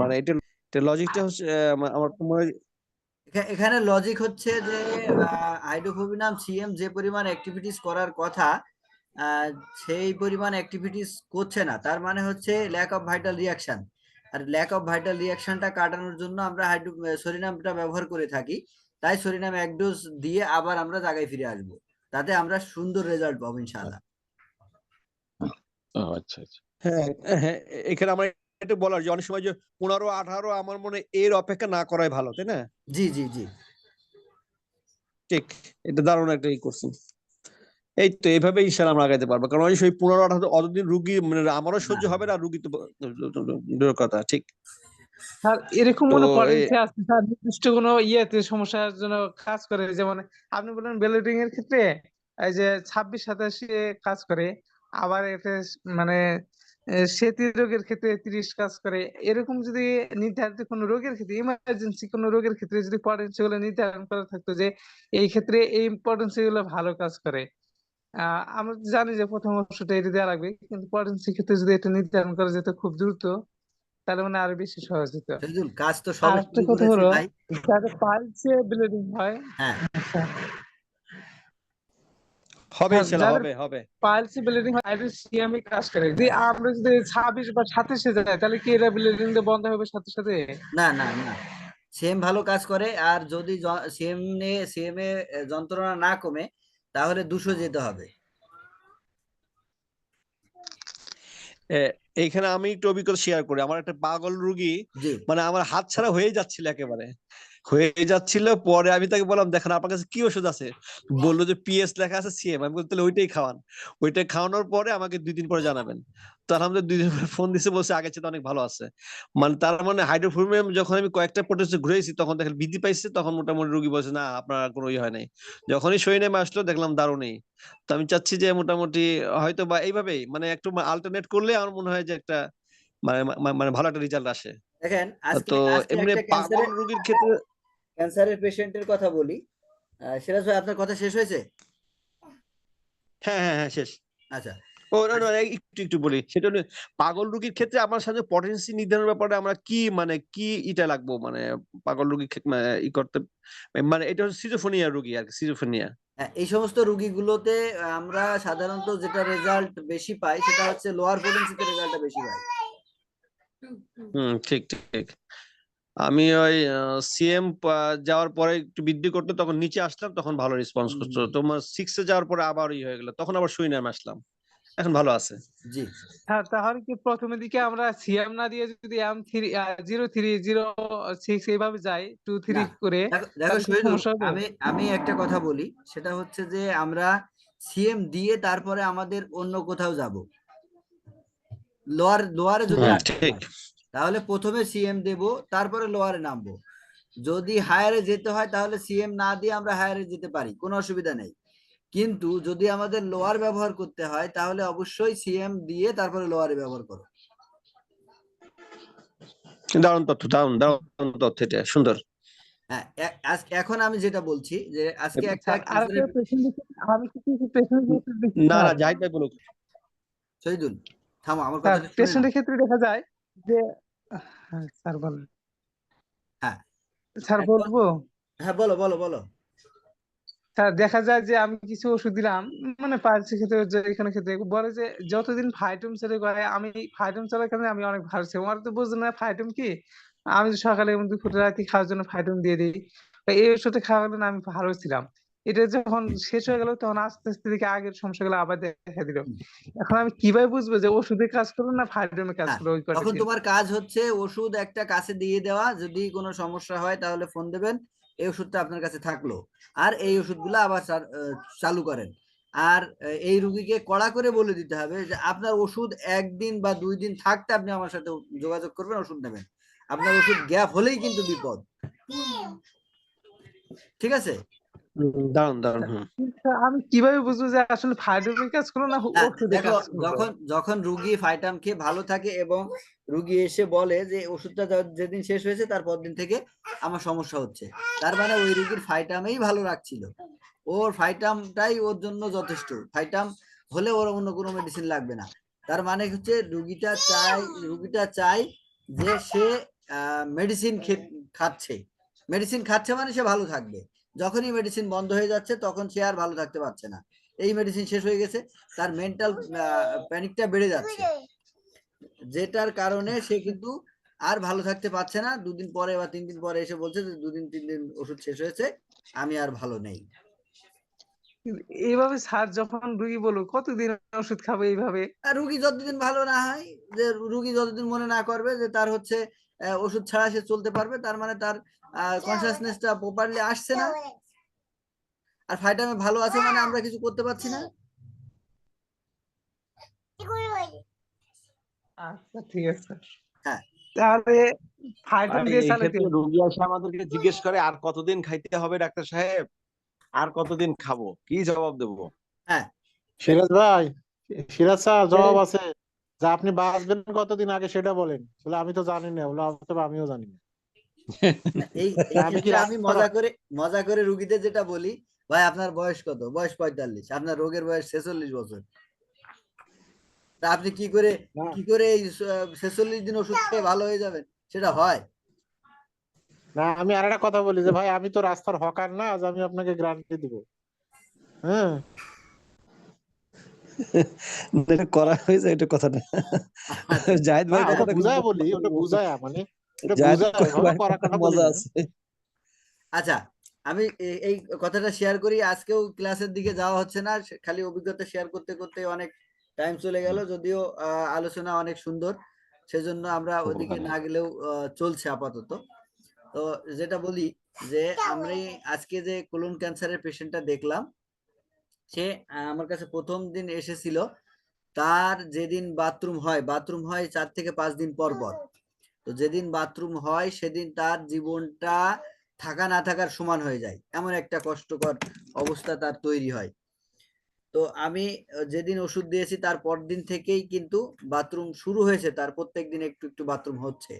মানে এটা এটা লজিকটা হচ্ছে আমার মনে এখানে লজিক হচ্ছে যে হাইড্রোফোবিনাম সিএম যে পরিমাণ অ্যাক্টিভিটিস করার কথা আহ, সেই পরিমাণ অ্যাক্টিভিটিস করছে না। তার মানে হচ্ছে ল্যাক অফ ভাইটাল রিয়াকশন আর ল্যাক অফ ভাইটাল রিয়াকশনটা কাটানোর জন্য আমরা হাইড্রো সরিনামটা ব্যবহার করে থাকি। তাই সরিনাম এক ডোজ দিয়ে আবার আমরা জায়গায় ফিরে আসব। তাতে আমরা সুন্দর রেজাল্ট পাবো ইনশাআল্লাহ। আচ্ছা আচ্ছা। হ্যাঁ হ্যাঁ এখানে আমার এটা বলার যে অনেক সময় যে পনেরো আঠারো আমার মনে এর অপেক্ষা না করাই ভালো তাই না? জি জি জি। ঠিক এটা দারুণ একটা ই করছেন এই তো এইভাবে ইনশাল্লাহ আমরা আগাইতে পারব কারণ ওই সেই পনেরো আঠারো অতদিন রুগী মানে আমারও সহ্য হবে না রুগী তো কথা ঠিক। স্যার এরকম আছে স্যার নির্দিষ্ট কোনো ইয়েতে সমস্যার জন্য কাজ করে যেমন আপনি বলেন বেলোডিং এর ক্ষেত্রে এই যে ছাব্বিশ সাতাশি কাজ করে আবার এতে মানে সেতি রোগের ক্ষেত্রে তিরিশ কাজ করে। এরকম যদি নির্ধারিত কোনো রোগের ক্ষেত্রে ইমার্জেন্সি কোনো রোগের ক্ষেত্রে যদি পটেন্সি গুলো নির্ধারণ করা থাকতো যে এই ক্ষেত্রে এই পটেন্সি গুলো ভালো কাজ করে। আহ আমরা জানি যে প্রথম ওষুধটা এটা দেওয়া লাগবে কিন্তু পটেন্সি ক্ষেত্রে যদি এটা নির্ধারণ করা যেত খুব দ্রুত তাহলে মানে আরও বেশি সহজ হতো কাজ তো সব কথা হলো পালসে ব্লিডিং হয় হ্যাঁ। আচ্ছা। হবে হ্যাঁ, হবে হবে। পালসে ব্লিডিং হয় এটা সিএমই কাজ করে। যদি আমরা যদি ছাব্বিশ বা সাতাশে যাই তাহলে কি এটা ব্লিডিং বন্ধ হবে সাথে সাথে? না না না। সেম ভালো কাজ করে আর যদি সেম এ সেম এ যন্ত্রণা না কমে তাহলে দুশো যেতে হবে। এ, এইখানে আমি একটু অভিজ্ঞতা শেয়ার করি। আমার একটা পাগল রুগী মানে আমার হাত ছাড়া হয়ে যাচ্ছিল একেবারে। হয়ে যাচ্ছিল পরে আমি তাকে বললাম দেখেন আপনার কাছে কি ওষুধ আছে? বলল যে পিএস লেখা আছে সিএম আমি বলতে ওইটাই খাওয়ান। ওইটাই খাওয়ানোর পরে আমাকে দুই দিন পরে জানাবেন। তো আলহামদুলিল্লাহ দুই দিন পরে ফোন দিছে বলছে আগের চেয়ে অনেক ভালো আছে। মানে তার মানে হাইড্রোফোরমিয়াম যখন আমি কয়েকটা প্রোটেস্টে ঘুরেছি তখন দেখেন বৃদ্ধি পাইছে তখন মোটামুটি রুগী বলছে না আপনার কোনো ইয়ে হয় নাই। যখনই সই নেমে আসলো দেখলাম দারুণই তো আমি চাচ্ছি যে মোটামুটি হয়তো বা এইভাবেই মানে একটু আল্টারনেট করলে আমার মনে হয় যে একটা মানে মানে- ভালো একটা রেজাল্ট আসে। দেখেন তো এমনি পাগল রোগীর ক্ষেত্রে ক্যান্সারের পেশেন্টের কথা বলি। সিরাজ ভাই আপনার কথা শেষ হয়েছে? হ্যাঁ হ্যাঁ হ্যাঁ শেষ। আচ্ছা। ও না না একটু একটু বলি সেটা হলো পাগল রোগীর ক্ষেত্রে আমার সাথে পটেন্সি নির্ধারণের ব্যাপারে আমরা কি মানে কি ইটা লাগবো? মানে পাগল রোগী ক্ষেত্রে মানে ই করতে মানে এটা হচ্ছে সিজোফোনিয়া রোগী আর সিজোফোনিয়া হ্যাঁ, এই সমস্ত রুগীগুলোতে আমরা সাধারণত যেটা রেজাল্ট বেশি পাই সেটা হচ্ছে লোয়ার পোটেন্সিতে রেজাল্টটা বেশি পাই। হুম ঠিক ঠিক। আমি ওই সিএম যাওয়ার পরে একটু বৃদ্ধি করতে তখন নিচে আসলাম তখন ভালো রেসপন্স করতো। তোমার সিক্সে যাওয়ার পরে আবার ই হয়ে গেল। তখন আবার শুই নামে আসলাম। এখন ভালো আছে। জি। হ্যাঁ তাহলে কি প্রথমের দিকে আমরা সিএম না দিয়ে যদি M three zero three zero six এইভাবে যাই টু থ্রি করে? আমি আমি একটা কথা বলি। সেটা হচ্ছে যে আমরা সিএম দিয়ে তারপরে আমাদের অন্য কোথাও যাব। লোয়ার লোয়ারে যদি ঠিক। তাহলে প্রথমে সিএম দেব তারপরে লোয়ারে নামবো। যদি হায়ারে যেতে হয় তাহলে সিএম না দিয়ে আমরা হায়ারে যেতে পারি কোনো অসুবিধা নেই। কিন্তু যদি আমাদের লোয়ার ব্যবহার করতে হয় তাহলে অবশ্যই সিএম দিয়ে তারপরে লোয়ারে ব্যবহার করো। দারুণ তথ্য দারুণ দারুণ তথ্য এটা সুন্দর। হ্যাঁ এখন আমি যেটা বলছি যে আজকে একটা আমি কিছু না না জাহিদ ভাই বলুক। শহীদুল থামো আমার স্যার কথা পেশেন্টের ক্ষেত্রে দেখা যায় যে হ্যাঁ, স্যার বলেন। হ্যাঁ। স্যার বলব? হ্যাঁ বলো বলো বলো। স্যার দেখা যায় যে আমি কিছু ওষুধ দিলাম মানে ক্ষেত্রে যে এখানে ক্ষেত্রে বলে যে যতদিন ফাইটম ছেড়ে করে আমি ফাইটম চালার কারণে আমি অনেক ভালো ছিলাম ওরা তো বুঝে না ফাইটম কি? আমি সকালে এবং দুপুরে রাতে খাওয়ার জন্য ফাইটম দিয়ে দিই এই ওষুধটা খাওয়ার না আমি ভালো ছিলাম। এটা যখন শেষ হয়ে গেল তখন আস্তে আস্তে দেখি আগের সমস্যাগুলো আবার দেখা দিল। এখন আমি কীভাবে বুঝব যে ওষুধে কাজ করল না ফাইটমে কাজ হ্যাঁ, করল তখন তোমার কাজ হচ্ছে ওষুধ একটা কাছে দিয়ে দেওয়া যদি কোনো সমস্যা হয় তাহলে ফোন দেবেন এই ওষুধটা আপনার কাছে থাকল। আর এই ওষুধগুলো আবার চালু করেন। আর এই রুগীকে কড়া করে বলে দিতে হবে যে আপনার ওষুধ একদিন বা দুই দিন থাকতে আপনি আমার সাথে যোগাযোগ করবেন ওষুধ নেবেন। আপনার ওষুধ গ্যাপ হলেই কিন্তু বিপদ। ঠিক আছে? হুম কিন্তু আমি কীভাবে বুঝব যে আসলে ফাইটমে কাজ করল না না, দেখো যখন যখন রুগী ফাইটাম খেয়ে ভালো থাকে এবং রুগী এসে বলে যে ওষুধটা যেদিন শেষ হয়েছে তার দিন থেকে আমার সমস্যা হচ্ছে। তার মানে ওই রুগীর ফাইটামেই ভালো রাখছিল। ওর ফাইটামটাই ওর জন্য যথেষ্ট। ফাইটাম হলে ওর অন্য কোনো মেডিসিন লাগবে না। তার মানে হচ্ছে রুগীটা চাই রুগীটা চাই যে সে মেডিসিন খাচ্ছে। মেডিসিন খাচ্ছে মানে সে ভালো থাকবে। যখনই মেডিসিন বন্ধ হয়ে যাচ্ছে তখন সে আর ভালো থাকতে পারছে না। এই মেডিসিন শেষ হয়ে গেছে তার মেন্টাল প্যানিকটা বেড়ে যাচ্ছে। যেটার কারণে সে কিন্তু আর ভালো থাকতে পারছে না। দুদিন পরে বা তিন দিন পরে এসে বলছে যে দুদিন তিন দিন ওষুধ শেষ হয়েছে আমি আর ভালো নেই। এইভাবে স্যার যখন রুগী বলব কতদিন ওষুধ খাবে এইভাবে? আর রুগী যতদিন ভালো না হয় যে রুগী যতদিন মনে না করবে যে তার হচ্ছে ওষুধ ছাড়া সে চলতে পারবে তার মানে তার কনসিয়াসনেসটা প্রপারলি আসছে না? আর ফাইটামে ভালো আছে মানে আমরা কিছু করতে পারছি না? আচ্ছা ঠিক আছে। হ্যাঁ। তাহলে ফাইটাম ভাই, দিয়ে এই চালাতে ক্ষেত্রে রোগী আসে আমাদেরকে জিজ্ঞেস করে আর কতদিন খাইতে হবে ডাক্তার সাহেব? আর কতদিন খাব? কি জবাব দেবো? সিরাজ ভাই সিরাজ স্যার জবাব আছে। যে আপনি বাঁচবেন কতদিন আগে সেটা বলেন। বলে আমি তো জানি না। বলে আমিও জানি না। আমি মজা করে মজা করে রুগীদের যেটা বলি ভাই আপনার বয়স কত? বয়স পঁয়তাল্লিশ। আপনার রোগের বয়স ছেচল্লিশ বছর। তা আপনি কি করে কি করে এই ছেচল্লিশ দিন ওষুধ খেয়ে ভালো হয়ে যাবেন? সেটা হয়। না আমি আর একটা কথা বলি যে ভাই আমি তো রাস্তার হকার না আজ আমি আপনাকে গ্যারান্টি দিব। হ্যাঁ? করা হয়েছে এটা কথা না জাহিদ ভাই কথাটা বুঝায় বলি ওটা বুঝায় মানে আচ্ছা আমি এই কথাটা শেয়ার করি আজকেও ক্লাসের দিকে যাওয়া হচ্ছে না খালি অভিজ্ঞতা শেয়ার করতে করতে অনেক টাইম চলে গেল যদিও আহ, আলোচনা অনেক সুন্দর সেজন্য আমরা ওদিকে না গেলেও আহ, চলছে আপাতত। তো যেটা বলি যে আমি আজকে যে কোলন ক্যান্সারের পেশেন্টটা দেখলাম সে আহ, আমার কাছে প্রথম দিন এসেছিল তার যেদিন বাথরুম হয় বাথরুম হয় চার থেকে পাঁচ দিন পর পর। তো যেদিন বাথরুম হয়, সেদিন তার জীবনটা থাকা না থাকার সমান হয়ে যায়। এমন একটা কষ্টকর অবস্থা তার তৈরি হয়। তো আমি যেদিন ওষুধ দিয়েছি, তার পরদিন থেকেই কিন্তু বাথরুম শুরু হয়েছে। তার প্রত্যেক দিন একটু একটু বাথরুম হচ্ছে।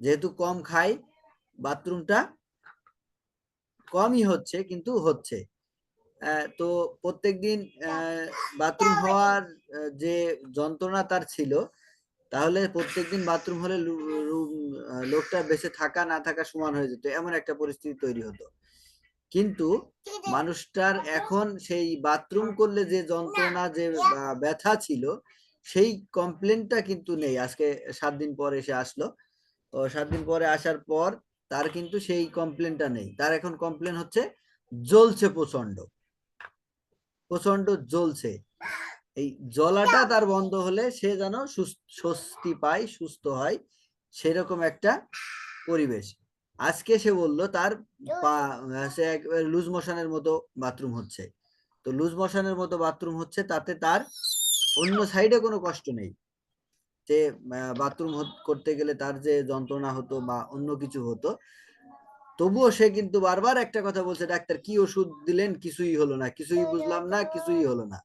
যেহেতু কম খাই বাথরুমটা কমই হচ্ছে, কিন্তু হচ্ছে। তো প্রত্যেকদিন বাথরুম হওয়ার যে যন্ত্রণা তার ছিল তাহলে প্রত্যেকদিন বাথরুম হলে লোকটা বেঁচে থাকা, না থাকা সমান হয়ে যেত। এমন একটা পরিস্থিতি তৈরি হতো। কিন্তু মানুষটার এখন সেই বাথরুম করলে যে যন্ত্রণা, যে ব্যথা ছিল, সেই কমপ্লেনটা কিন্তু নেই। আজকে সাত দিন পর এসে আসলো। ও, সাত দিন পরে আসার পর তার কিন্তু সেই কমপ্লেনটা নেই। তার এখন কমপ্লেন হচ্ছে জ্বলছে প্রচণ্ড প্রচণ্ড জ্বলছে। এই জলাটা তার বন্ধ হলে সে যেন স্বস্তি পায়, সুস্থ হয়, সেরকম একটা পরিবেশ। আজকে সে বলল, তার সে লুজ মোশনের মতো বাথরুম হচ্ছে। তো লুজ মোশনের মতো বাথরুম হচ্ছে, তাতে তার অন্য সাইডে কোনো কষ্ট নেই। যে বাথরুম করতে গেলে তার যে যন্ত্রণা হতো বা অন্য কিছু হতো, তবুও সে কিন্তু বারবার একটা কথা বলছে, ডাক্তার, কি ওষুধ দিলেন? কিছুই হলো না, কিছুই বুঝলাম না, কিছুই হলো না।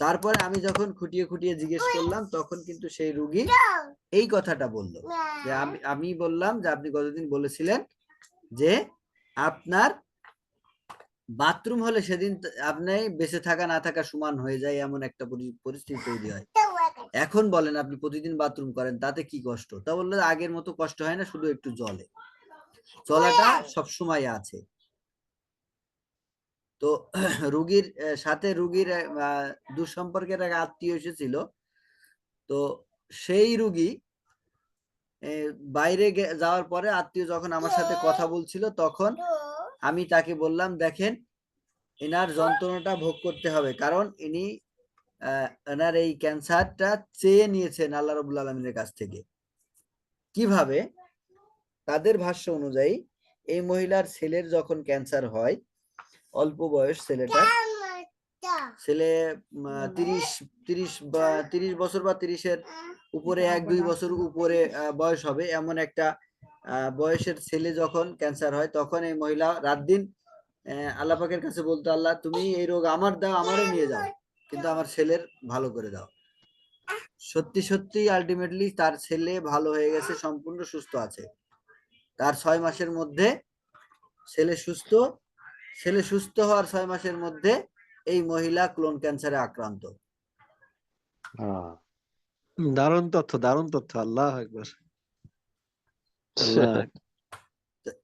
তারপরে আমি যখন খুঁটিয়ে খুঁটিয়ে জিজ্ঞেস করলাম তখন কিন্তু সেই রুগী এই কথাটা বলল। যে আমি আমি বললাম যে আপনি কতদিন বলেছিলেন যে আপনার বাথরুম হলে সেদিন আপনি বেঁচে থাকা না থাকা সমান হয়ে যায় এমন একটা পরি- পরিস্থিতি তৈরি হয়। এখন বলেন আপনি প্রতিদিন বাথরুম করেন তাতে কি কষ্ট? তা বলল আগের মতো কষ্ট হয় না শুধু একটু জলে। চলাটা সবসময় আছে। তো রুগীর সাথে রুগীর দুঃসম্পর্কের এক আত্মীয় এসেছিল। তো সেই রুগী বাইরে যাওয়ার পরে আত্মীয় যখন আমার সাথে কথা বলছিল, তখন আমি তাকে বললাম, দেখেন, এনার যন্ত্রণাটা ভোগ করতে হবে। কারণ ইনি এনার এই ক্যান্সারটা চেয়ে নিয়েছেন আল্লাহ রবুল আলমিনের কাছ থেকে। কীভাবে? তাদের ভাষ্য অনুযায়ী, এই মহিলার ছেলের যখন ক্যান্সার হয় অল্প বয়স ছেলেটা ছেলে তিরিশ তিরিশ বা তিরিশ বছর বা তিরিশের উপরে এক দুই বছর উপরে বয়স হবে। এমন একটা বয়সের ছেলে যখন ক্যান্সার হয় তখন এই মহিলা রাত দিন আহ, আল্লাহ পাকের কাছে বলতো আল্লাহ তুমি এই রোগ আমার দাও আমারও নিয়ে যাও। কিন্তু আমার ছেলের ভালো করে দাও। সত্যি সত্যি আলটিমেটলি তার ছেলে ভালো হয়ে গেছে সম্পূর্ণ সুস্থ আছে। তার ছয় মাসের মধ্যে ছেলে সুস্থ ছেলে সুস্থ হওয়ার ছয় মাসের মধ্যে এই মহিলা ক্লোন ক্যান্সারে আক্রান্ত। আহ, দারুণ তথ্য দারুণ তথ্য আল্লাহ একবার।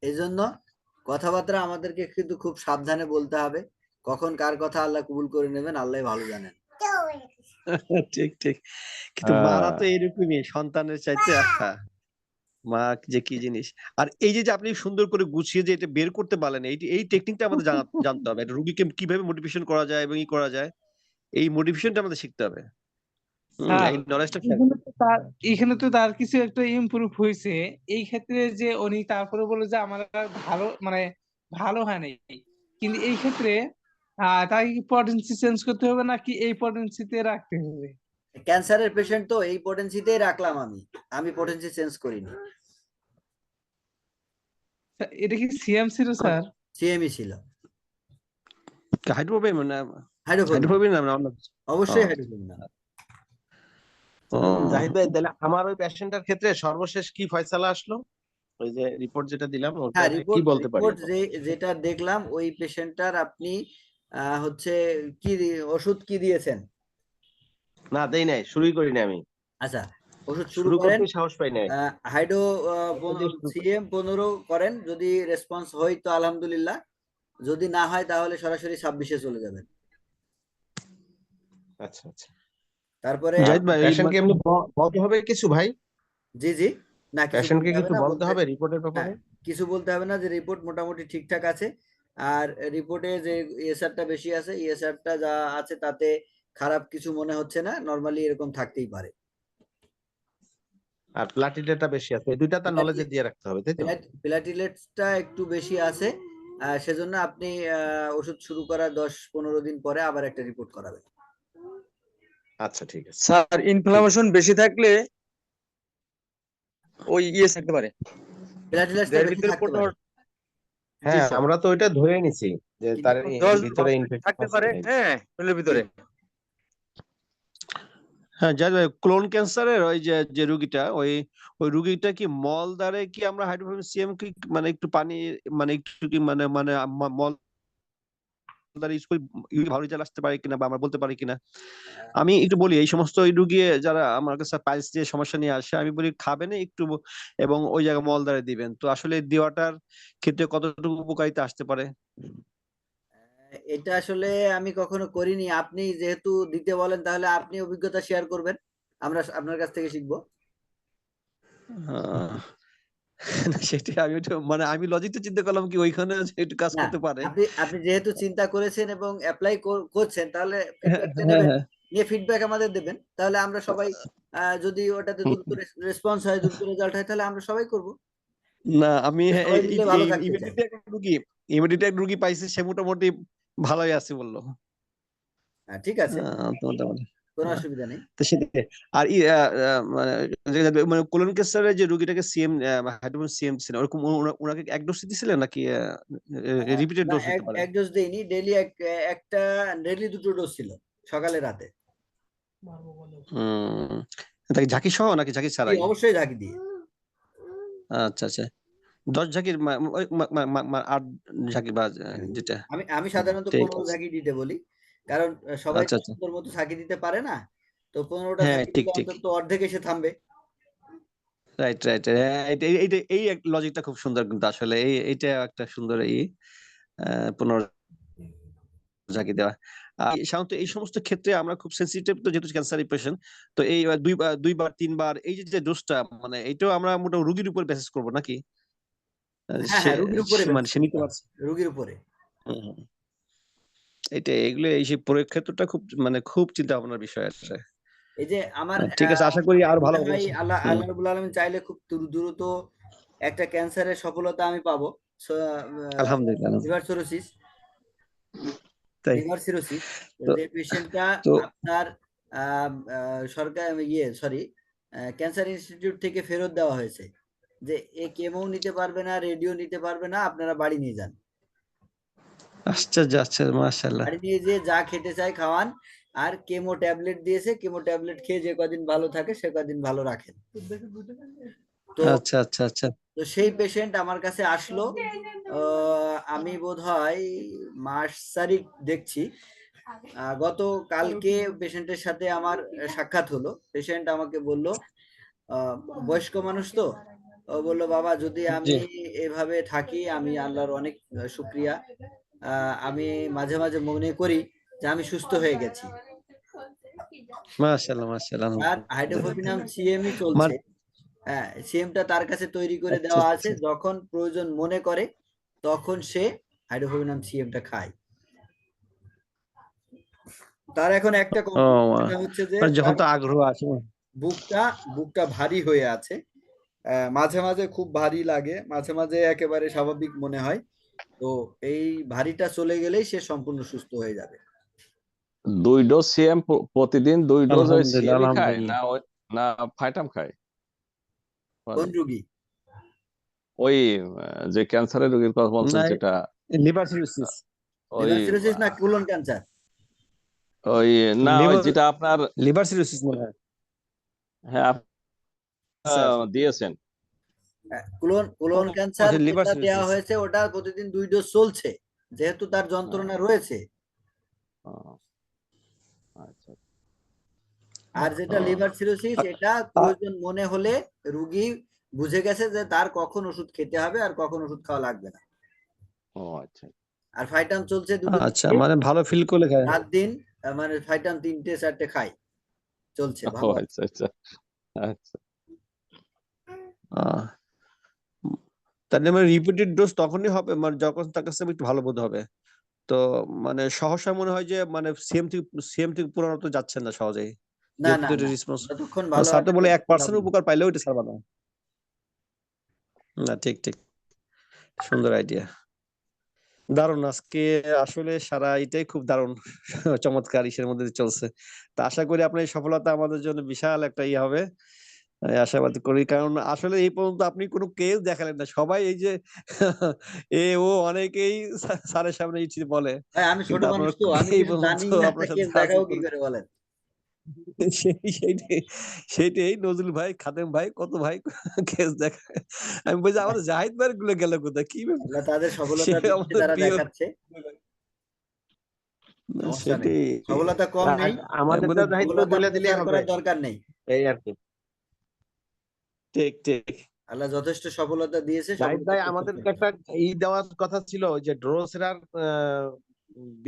এই জন্য কথাবার্তা আমাদেরকে কিন্তু খুব সাবধানে বলতে হবে। কখন কার কথা আল্লাহ কবুল করে নেবেন আল্লাহ ভালো জানেন। ঠিক ঠিক। কিন্তু মারা তো। এরকমই সন্তানের চাইতে আহা মা যে কি জিনিস। আর এই যে আপনি সুন্দর করে গুছিয়ে যে এটা বের করতে পারলেন এই এই টেকনিকটা আমাদের জানতে হবে। রুগীকে কীভাবে মোটিভেশন করা যায় এবং ই করা যায় এই মোটিভেশনটা আমাদের শিখতে হবে। এখানে তো তার এখানে তো তার কিছু একটা ইমপ্রুভ হয়েছে। এই ক্ষেত্রে যে উনি তারপরে বলে যে আমার ভালো মানে ভালো হয় নাই। কিন্তু এই ক্ষেত্রে তাকে কি পটেন্সি চেঞ্জ করতে হবে নাকি এই পটেন্সিতে রাখতে হবে? ক্যান্সারের পেশেন্ট তো এই পোটেন্সিতেই রাখলাম আমি। আমি পোটেন্সি চেঞ্জ করিনি। এটা কি সিএমসি র স্যার? সিএমই ছিল। হাইড্রোফোবিন না হাইড্রোফোবিন হাইড্রোফোবিন না অবশ্যই ও। হাইড্রোফোবিন ও, জাহিদ ভাই তাহলে আমার ওই পেশেন্টের ক্ষেত্রে সর্বশেষ কি ফয়সালা আসলো? ওই যে রিপোর্ট যেটা দিলাম হ্যাঁ কি বলতে পারি? রিপোর্ট যে যেটা দেখলাম ওই পেশেন্টটার আপনি আহ, হচ্ছে কি ওষুধ কি দিয়েছেন? না দেই নাই শুরুই করি না আমি। আচ্ছা ওষুধ শুরু করেন। সাহস পাই নাই। হাইড্রো। সিএম পনেরো করেন যদি রেসপন্স হয় তো আলহামদুলিল্লাহ। যদি না হয় তাহলে সরাসরি ছাব্বিশে চলে যাবেন। আচ্ছা আচ্ছা। তারপরে জাহিদ ভাই, পেশেন্টকে এমনি বলতে হবে কিছু ভাই? জি জি। না কিছু পেশেন্টকে কিছু বলতে বলতে- হবে রিপোর্টের ব্যাপারে? কিছু বলতে হবে না যে রিপোর্ট মোটামুটি ঠিকঠাক আছে। আর রিপোর্টে যে ইএসআরটা বেশি আছে ইএসআরটা যা আছে তাতে খারাপ কিছু মনে হচ্ছে না নরমালি এরকম থাকতেই পারে। আর প্লাটিলেটটা বেশি আছে এই দুইটা তার নলেজে দিয়ে রাখতে হবে তাই তো? প্লাটিলেটসটা একটু বেশি আছে সেজন্য আপনি ওষুধ শুরু করার দশ পনেরো দিন পরে আবার একটা রিপোর্ট করাবেন। আচ্ছা ঠিক আছে। স্যার ইনফ্লামেশন বেশি থাকলে ওই ইয়ে থাকতে পারে। প্লাটিলেটসটা বেশি থাকতে পারে। হ্যাঁ আমরা তো ওইটা ধরে নিছি যে তার ভিতরে ইনফেকশন থাকতে পারে হ্যাঁ ভিতরে। হ্যাঁ ভাই ক্লোন ক্যান্সারের ওই যে যে রুগীটা ওই ওই রুগীটা কি মল দ্বারে কি আমরা হাইড্রোফোবিন সিএম কি মানে একটু পানি মানে একটু কি মানে মানে মল দ্বারা ইউজ করি ভালো রেজাল্ট আসতে পারে কিনা বা আমরা বলতে পারি কিনা? আমি একটু বলি এই সমস্ত ওই রুগী যারা আমার কাছে পাইলস দিয়ে সমস্যা নিয়ে আসে আমি বলি খাবেন একটু এবং ওই জায়গায় মল দ্বারা দিবেন। তো আসলে দেওয়াটার ক্ষেত্রে কতটুকু উপকারিতা আসতে পারে? এটা আসলে আমি কখনো করিনি। আপনি যেহেতু দিতে বলেন তাহলে আপনি অভিজ্ঞতা শেয়ার করবেন। আমরা আপনার কাছ থেকে শিখব। আহ, আমি মানে আমি লজিকটা চিন্তা করলাম কি ওইখানে একটু কাজ করতে পারে। আপনি যেহেতু চিন্তা করেছেন এবং অ্যাপ্লাই করছেন তাহলে হ্যাঁ, হ্যাঁ, হ্যাঁ। নিয়ে ফিডব্যাক আমাদের দেবেন। তাহলে আমরা সবাই যদি ওটাতে দ্রুত রেসপন্স হয় দ্রুত রেজাল্ট হয় তাহলে আমরা সবাই করব। না আমি এক রুগী পাইছে সে মোটামুটি ভালোই আছে বলল। হ্যাঁ, ঠিক আছে। কোনো হ্যাঁ। অসুবিধা নেই। তো সেটাই আর আহ, মানে মানে কোলন ক্যান্সারের যে রুগীটাকে সিএম সিএম ওরকম ওনাকে এক ডোজ দিছিলেন নাকি রিপিটেড ডোজ এক হতে পারে এক ডোজ দেইনি ডেইলি এক একটা ডেইলি দুটো ডোজ ছিল সকালে রাতে। হুম তাকে ঝাঁকি সহ নাকি ঝাঁকি জি, ছাড়াই অবশ্যই ঝাঁকি দিয়ে। আচ্ছা আচ্ছা। দশ ঝাঁকির আট ঝাঁকি বা যেটা। আমি আমি সাধারণত পনেরো ঝাঁকি দিতে বলি। কারণ সবাই আচ্ছা, আচ্ছা। সুন্দর মতো ঝাঁকি দিতে পারে না। তো পনেরোটা হ্যাঁ। অন্তত অর্ধেক এসে থামবে। রাইট রাইট এইটা এই লজিকটা খুব সুন্দর কিন্তু আসলে। এই এইটা একটা সুন্দর এই পুনর ঝাঁকি দেওয়া। সাধারণত এই সমস্ত ক্ষেত্রে আমরা খুব সেন্সিটিভ তো যেহেতু ক্যান্সার পেশেন্ট তো এই আহ, দুই দুইবার তিনবার এই যে যে ডোজটা মানে এটাও আমরা মোটামুটি রুগীর উপর বেসিস করব নাকি? মানে সে নিতে পারছে। রোগীর উপরে। হুম। এটা এগুলো এই প্রয়োগ খুব মানে খুব চিন্তা ভাবনার বিষয় আছে। এই যে আমার ঠিক আছে আশা করি আর ভালো মনে আল্লাহ আল্লাহ রাব্বুল আলামিন চাইলে খুব দ্রুত একটা ক্যান্সারের সফলতা আমি পাবো। আলহামদুলিল্লাহ লিভার সিরোসিস। লিভার সিরোসিস যে পেশেন্টটা আপনার সরকার ইয়ে সরি ক্যান্সার ইনস্টিটিউট থেকে ফেরত দেওয়া হয়েছে। যে এ কেমো নিতে পারবে না রেডিও নিতে পারবে না আপনারা বাড়ি নিয়ে যান। আশ্চর্য আশ্চর্য মাশাআল্লাহ। বাড়ি নিয়ে যেয়ে যা খেতে চাই খাওয়ান আর কেমো ট্যাবলেট দিয়েছে কেমো ট্যাবলেট খেয়ে যে কদিন ভালো থাকে সে কদিন ভালো রাখেন। তো আচ্ছা আচ্ছা আচ্ছা। তো সেই পেশেন্ট আমার কাছে আসলো। আমি বোধহয় মাস তারিখ দেখছি। গত কালকে পেশেন্টের সাথে আমার সাক্ষাৎ হলো। পেশেন্ট আমাকে বলল আহ, বয়স্ক মানুষ তো? বলল বাবা যদি আমি এভাবে থাকি আমি আল্লাহর অনেক শুক্রিয়া। আমি মাঝে মাঝে মনে করি যে আমি সুস্থ হয়ে গেছি। মাশাআল্লাহ মাশাআল্লাহ আর হাইড্রোফোবিনাম সিএমই চলছে। হ্যাঁ সিএমটা তার কাছে তৈরি করে আচ্ছা, দেওয়া আছে। আচ্ছা। যখন প্রয়োজন মনে করে তখন সে হাইড্রোফোবিনাম সিএমটা খায়। তার এখন একটা হচ্ছে যে মানে যখন তো আগ্রহ আছে বুকটা বুকটা ভারী হয়ে আছে। মাঝে মাঝে খুব ভারী লাগে মাঝে মাঝে একেবারে স্বাভাবিক মনে হয়। তো এই ভারীটা চলে গেলেই সে সম্পূর্ণ সুস্থ হয়ে যাবে। দুই ডোজ সিএম প্রতিদিন দুই ডোজ ওই সিএম খায় না না ফাইটাম খায়? কোন রুগী? ওই যে ক্যান্সারের রোগীর কথা বলছেন যেটা লিভার সিরোসিস ওই লিভার সিরোসিস না কোলন ক্যান্সার? ওই না যেটা আপনার লিভার সিরোসিস মনে হয়। হ্যাঁ দিয়েছেন। কোলন কোলন ক্যান্সার ওই যে liver যেটা দেওয়া হয়েছে ওটা প্রতিদিন দুই ডোজ চলছে যেহেতু তার যন্ত্রণা রয়েছে। আচ্ছা। আর যেটা লিভার সিরোসিস এটা প্রয়োজন মনে হলে রুগী বুঝে গেছে যে তার কখন ওষুধ খেতে হবে আর কখন ওষুধ খাওয়া লাগবে না। ও আচ্ছা। আর ফাইটাম চলছে দুটো আচ্ছা মানে ভালো ফিল করলে খায়। রাত দিন মানে ফাইটাম তিনটে চারটে খাই চলছে ভালো। আচ্ছা আচ্ছা আচ্ছা। তাহলে মানে রিপিটেড ডোজ তখনই হবে মানে যখন তার কাছে একটু ভালো বোধ হবে। তো মানে সহসা মনে হয় যে মানে সেম থেকে সেম থেকে পুরোনো তো যাচ্ছেন না সহজেই। না না না, রেসপন্স স্যার তো বলে এক পার্সেন্ট উপকার পাইলেও এটা ছাড়বা না। না ঠিক ঠিক। সুন্দর আইডিয়া দারুণ আজকে আসলে সারা এটাই খুব দারুণ চমৎকার ইসের মধ্যে চলছে। তা আশা করি আপনার এই সফলতা আমাদের জন্য বিশাল একটা ইয়ে হবে। আশাবাদ করি। কারণ আসলে এই পর্যন্ত আপনি কোনো কেস দেখালেন না। সবাই এই যে এ ও অনেকেই স্যার- স্যারের সামনে এই চিজ বলে আমি ছোট মানুষ তো। আমি জানি না আপনার সাথে কেস দেখাবো কি করে বলেন। সেই সেইটাই নজরুল ভাই খাদেম ভাই কত ভাই কেস দেখা আমি বলছি আমাদের জাহিদ ভাই গুলো গেল কোথায়? কি তাদের সফলতা তারা দেখাচ্ছে। সফলতা কম নেই। আমাদের বলে করার দরকার নেই। এই আর কি। ঠিক ঠিক। আল্লাহ যথেষ্ট সফলতা দিয়েছে ভাই আমাদের একটা ই দেওয়ার কথা ছিল যে ড্রোসেরার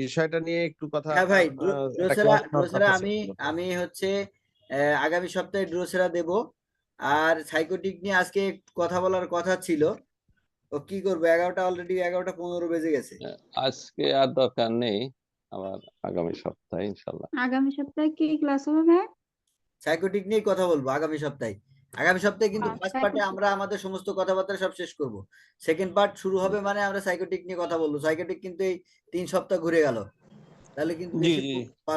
বিষয়টা নিয়ে একটু কথা হ্যাঁ ভাই ড্রোসেরা ড্রোসেরা আমি আমি হচ্ছে আগামী সপ্তাহে ড্রোসেরা দেব। আর সাইকোটিক নিয়ে আজকে কথা বলার কথা ছিল। ও কি করব? এগারোটা অলরেডি এগারোটা পনেরো বেজে গেছে। আজকে আর দরকার নেই আবার আগামী সপ্তাহে ইনশাল্লাহ। আগামী সপ্তাহে কি ক্লাস হবে ভাই? সাইকোটিক নিয়ে কথা বলব আগামী সপ্তাহে। আগামী সপ্তাহে কিন্তু আচ্ছা, ফার্স্ট পার্টে আমরা আমাদের সমস্ত কথাবার্তা সব শেষ করব। সেকেন্ড পার্ট শুরু হবে মানে আমরা সাইকোটিক নিয়ে কথা বলব। সাইকোটিক কিন্তু এই তিন সপ্তাহ ঘুরে গেল। তাহলে কিন্তু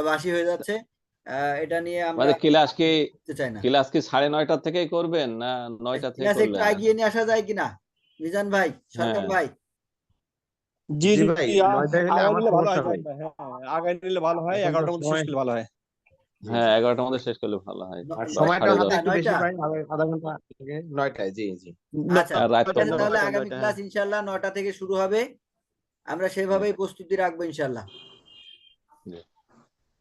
বাসি হয়ে যাচ্ছে। আহ, এটা নিয়ে আমরা মানে ক্লাস কি চাই না। ক্লাস কি সাড়ে নয়টা থেকেই করবেন না নয়টা থেকে ক্লাস একটু এগিয়ে নিয়ে আসা যায় কিনা? মিজান ভাই সরকার হ্যাঁ। ভাই। জি জি জি ভাই, জি, আ- নয়টায় হলে আগায় আমার নিলে ভালো হয় হয়। হ্যাঁ আগায় নিলে ভালো হয় এখন তো এগারোটার মধ্যে শেষ করলে ভালো হয়। হ্যাঁ এগারোটার মধ্যে শেষ করলে ভালো হয়। নয়টা- সময়টা হাতে একটু বেশি নয়টা? ভাই আধা- ঘণ্টা থেকে নয়টায় জি জি। আচ্ছা তাহলে আগামী ক্লাস ইনশাল্লাহ নটা থেকে শুরু হবে। আমরা সেভাবেই প্রস্তুতি রাখব ইনশাল্লাহ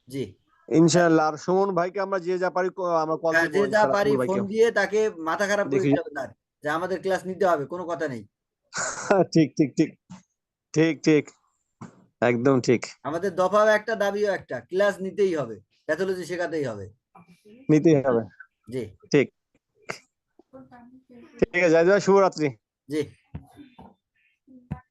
জি। ইনশাআল্লাহ আর সুমন ভাইকে আমরা যে যা পারি আমরা কল হ্যাঁ, যে যা পারি ফোন দিয়ে তাকে মাথা খারাপ করে। তার যে আমাদের ক্লাস নিতে হবে কোনো কথা নেই। ঠিক ঠিক ঠিক। ঠিক ঠিক। একদম ঠিক। আমাদের দফাও একটা দাবিও একটা ক্লাস নিতেই হবে। প্যাথোলজি শেখাতেই হবে। নিতেই হবে। জি। ঠিক। ঠিক আছে শুভরাত্রি। জি।